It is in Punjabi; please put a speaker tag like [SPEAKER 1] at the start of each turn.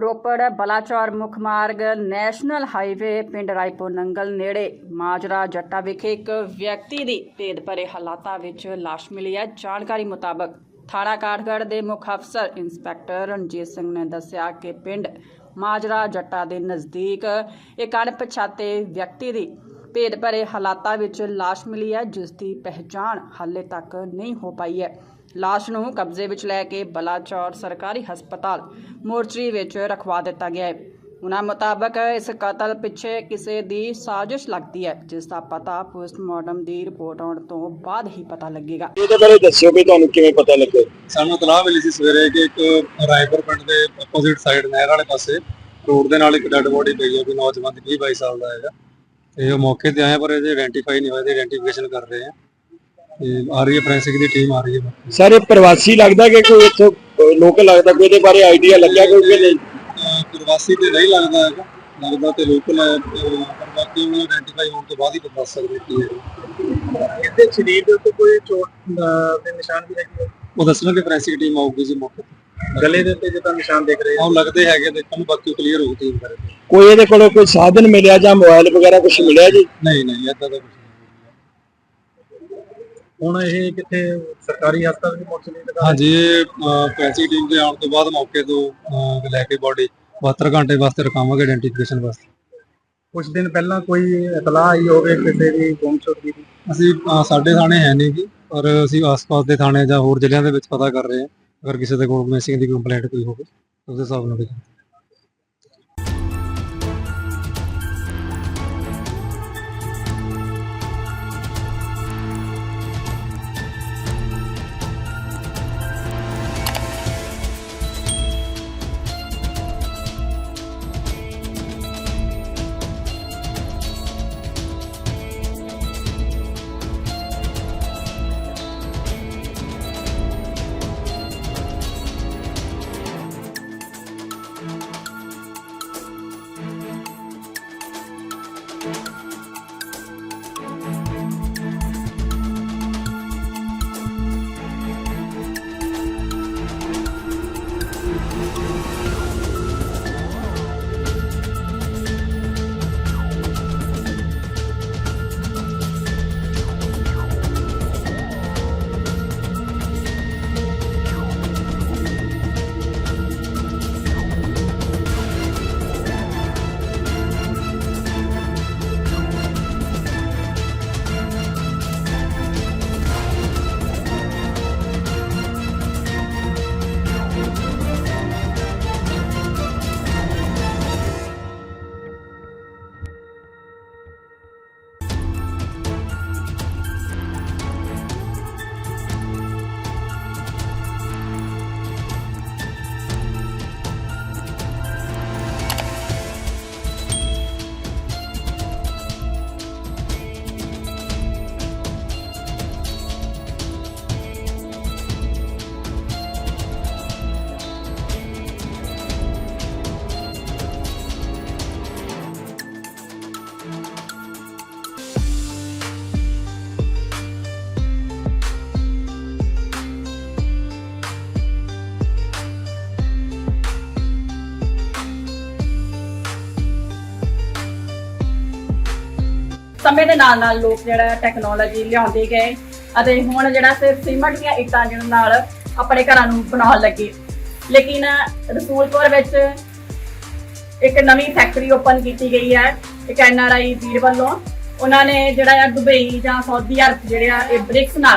[SPEAKER 1] ਰੋਪੜ, ਬਲਾਚੌਰ ਮੁੱਖ ਮਾਰਗ ਨੈਸ਼ਨਲ ਹਾਈਵੇ, ਪਿੰਡ ਰਾਏਪੁਰ ਨੰਗਲ ਨੇੜੇ। ਮਾਜਰਾ ਜੱਟਾ ਵਿਖੇ ਇੱਕ ਵਿਅਕਤੀ ਦੀ ਭੇਦ ਭਰੇ ਹਾਲਾਤਾਂ ਵਿੱਚ ਲਾਸ਼ ਮਿਲੀ ਹੈ। ਜਾਣਕਾਰੀ ਮੁਤਾਬਕ ਥਾਣਾ ਕਾਠਗੜ੍ਹ ਦੇ ਮੁੱਖ ਅਫਸਰ ਇੰਸਪੈਕਟਰ ਰਣਜੀਤ ਸਿੰਘ ਨੇ ਦੱਸਿਆ ਕਿ ਪਿੰਡ ਮਾਜਰਾ ਜੱਟਾ ਦੇ ਨਜ਼ਦੀਕ ਇੱਕ ਅਣਪਛਾਤੇ ਵਿਅਕਤੀ ਦੀ ਭੇਦ ਭਰੇ ਹਾਲਾਤਾਂ ਵਿੱਚ ਲਾਸ਼ ਮਿਲੀ ਹੈ ਜਿਸ ਦੀ ਪਹਿਚਾਣ ਹਾਲੇ ਤੱਕ ਨਹੀਂ ਹੋ ਪਾਈ ਹੈ। ਲਾਸ਼ ਨੂੰ ਕਬਜ਼ੇ ਵਿੱਚ ਲੈ ਕੇ ਬਲਾਚੌਰ ਸਰਕਾਰੀ ਹਸਪਤਾਲ ਮੋਰਚਰੀ ਵਿੱਚ ਰਖਵਾ ਦਿੱਤਾ ਗਿਆ ਹੈ। ਉਹਨਾਂ ਮੁਤਾਬਕ ਇਸ ਕਤਲ ਪਿੱਛੇ ਕਿਸੇ ਦੀ ਸਾਜ਼ਿਸ਼ ਲੱਗਦੀ ਹੈ ਜਿਸ ਦਾ ਪਤਾ ਪੋਸਟਮਾਰਟਮ ਦੀ ਰਿਪੋਰਟ ਆਉਣ ਤੋਂ ਬਾਅਦ ਹੀ ਪਤਾ ਲੱਗੇਗਾ।
[SPEAKER 2] ਇਹਦੇ ਬਾਰੇ ਦੱਸਿਓ ਵੀ ਤੁਹਾਨੂੰ ਕਿਵੇਂ ਪਤਾ ਲੱਗਾ।
[SPEAKER 3] ਸਾਨੂੰ ਤਲਾਹ ਮਿਲੀ ਸੀ ਸਵੇਰੇ ਕਿ ਇੱਕ ਰਾਏਪੁਰ ਪਿੰਡ ਦੇ ਆਪੋਜ਼ਿਟ ਸਾਈਡ ਨਹਿਰ ਵਾਲੇ ਪਾਸੇ ਰੋਡ ਦੇ ਨਾਲ ਇੱਕ ਡੈੱਡ ਬੋਡੀ ਪਈ ਹੈ ਕੋਈ ਨੌਜਵਾਨ ਦੀ 20 22 ਸਾਲ ਦਾ ਹੈਗਾ। ਤੇ ਉਹ ਮੌਕੇ ਤੇ ਆਏ ਪਰ ਇਹਦੇ ਆਇਡੈਂਟੀਫਾਈ ਨਹੀਂ ਹੋਏ ਤੇ ਆਇਡੈਂਟੀਫਿਕੇਸ਼ਨ ਕਰ ਰਹੇ ਆ। ਤੇ ਆ ਰਹੀ ਹੈ ਫੋਰੈਂਸਿਕ ਦੀ ਟੀਮ ਆ ਰਹੀ ਹੈ
[SPEAKER 2] ਸਰ ਇਹ ਪ੍ਰਵਾਸੀ ਲੱਗਦਾ ਕਿ ਕੋਈ ਇੱਥੋਂ ਲੋਕਲ ਲੱਗਦਾ ਕੋਈ ਇਹਦੇ ਬਾਰੇ ਆਈਡੀਆ ਲੱਗਿਆ ਕੋਈ ਕਿ ਨਹੀਂ?
[SPEAKER 3] ਅਹ ਪ੍ਰਵਾਸੀ ਤੇ ਨਹੀਂ ਲੱਗਦਾ ਹੈਗਾ। ਲੱਗਦਾ ਤੇ ਲੋਕਲ ਹੈ ਤੇ ਪਰ ਬਾਕੀ ਉਹ ਆਇਡੈਂਟੀਫਾਈ ਹੋਣ ਤੋਂ ਬਾਅਦ ਹੀ ਪਤਾ ਦੱਸ ਸਕਦੇ ਕੀ ਹੈ।
[SPEAKER 4] ਇਹਦੇ ਸਰੀਰ ਦੇ ਉੱਤੇ ਕੋਈ ਚੋਟ ਦੇ ਨਿਸ਼ਾਨ ਵੀ ਹੈਗੇ
[SPEAKER 3] ਉਹ ਦੱਸਣਗੇ ਫੋਰੈਂਸਿਕ ਟੀਮ ਆਊਗੀ ਜੀ ਮੌਕੇ ਤੇ।
[SPEAKER 4] ਗਲੇ ਦੇ ਉੱਤੇ ਜਿੱਦਾਂ ਨਿਸ਼ਾਨ ਦੇਖ ਰਹੇ
[SPEAKER 3] ਉਹ ਲੱਗਦੇ ਹੈਗੇ ਦੇਖਣ ਨੂੰ ਬਾਕੀ ਕਲੀਅਰ ਹੋਊ ਟੀਮ ਕਰਕੇ
[SPEAKER 2] ਕੋਈ ਇਹਦੇ ਕੋਲੋਂ ਕੋਈ ਸਾਧਨ ਮਿਲਿਆ ਜਾਂ ਮੋਬਾਈਲ ਵਗੈਰਾ ਕੁਝ ਮਿਲਿਆ ਜੀ?
[SPEAKER 3] ਨਹੀਂ ਨਹੀਂ ਏਦਾਂ ਦਾ ਕੁਝ ਨਹੀਂ
[SPEAKER 4] ਹੁਣ ਇਹ ਕਿੱਥੇ ਸਰਕਾਰੀ ਹਸਪਤਾਲ ਦੀ ਪਹੁੰਚ ਨਹੀਂ ਲਗਾ
[SPEAKER 3] ਹਾਂਜੀ ਇਹ ਫੋਰੈਂਸਿਕ ਟੀਮ ਦੇ ਆਉਣ ਤੋਂ ਬਾਅਦ ਮੌਕੇ ਤੋਂ ਅਹ, ਲੈ ਕੇ ਬੋਡੀ 72 ਘੰਟੇ ਵਾਸਤੇ ਰਖਾਵਾਂਗੇ ਆਇਡੈਂਟੀਫਿਕੇਸ਼ਨ ਵਾਸਤੇ।
[SPEAKER 4] ਕੁਝ ਦਿਨ ਪਹਿਲਾਂ ਕੋਈ ਇਤਲਾਹ ਆਈ ਹੋਵੇ ਕਿਸੇ ਦੀ ਗੁੰਮਸ਼ੁਦਗੀ ਦੀ?
[SPEAKER 3] ਅਸੀਂ ਅਹ, ਸਾਡੇ ਥਾਣੇ ਹੈ ਨਹੀਂ ਜੀ ਪਰ ਅਸੀਂ ਆਸ-ਪਾਸ ਦੇ ਥਾਣੇ ਜਾਂ ਹੋਰ ਜ਼ਿਲ੍ਹਿਆਂ ਦੇ ਵਿੱਚ ਪਤਾ ਕਰ ਰਹੇ ਹਾਂ। ਅਗਰ ਕਿਸੇ ਦੇ ਕੋਲ ਮਿਸਿੰਗ ਦੀ ਕੰਪਲੇਂਟ ਕੋਈ ਹੋਵੇ ਤਾਂ ਉਸ ਹਿਸਾਬ ਨਾਲ ਵੀ
[SPEAKER 1] ਸਮੇਂ ਦੇ ਨਾਲ ਨਾਲ ਲੋਕ ਜਿਹੜਾ ਟੈਕਨੋਲੋਜੀ ਲਿਆਉਂਦੇ ਗਏ ਅਤੇ ਹੁਣ ਜਿਹੜਾ ਸਿਰਫ ਸੀਮਟ ਦੀਆਂ ਇੱਟਾਂ ਜਿਹਨਾਂ ਨਾਲ ਆਪਣੇ ਘਰਾਂ ਨੂੰ ਬਣਾਉਣ ਲੱਗੇ। ਲੇਕਿਨ ਰਸੂਲਪੁਰ ਵਿੱਚ ਇੱਕ ਨਵੀਂ ਫੈਕਟਰੀ ਓਪਨ ਕੀਤੀ ਗਈ ਹੈ, ਇੱਕ ਐਨਆਰਆਈ ਵੀਰ ਵੱਲੋਂ। ਉਹਨਾਂ ਨੇ ਜਿਹੜਾ ਆ ਦੁਬਈ ਜਾਂ ਸਾਊਦੀ ਅਰਬ ਜਿਹੜੇ ਆ, ਇਹ ਬ੍ਰਿਕਸ ਨਾਲ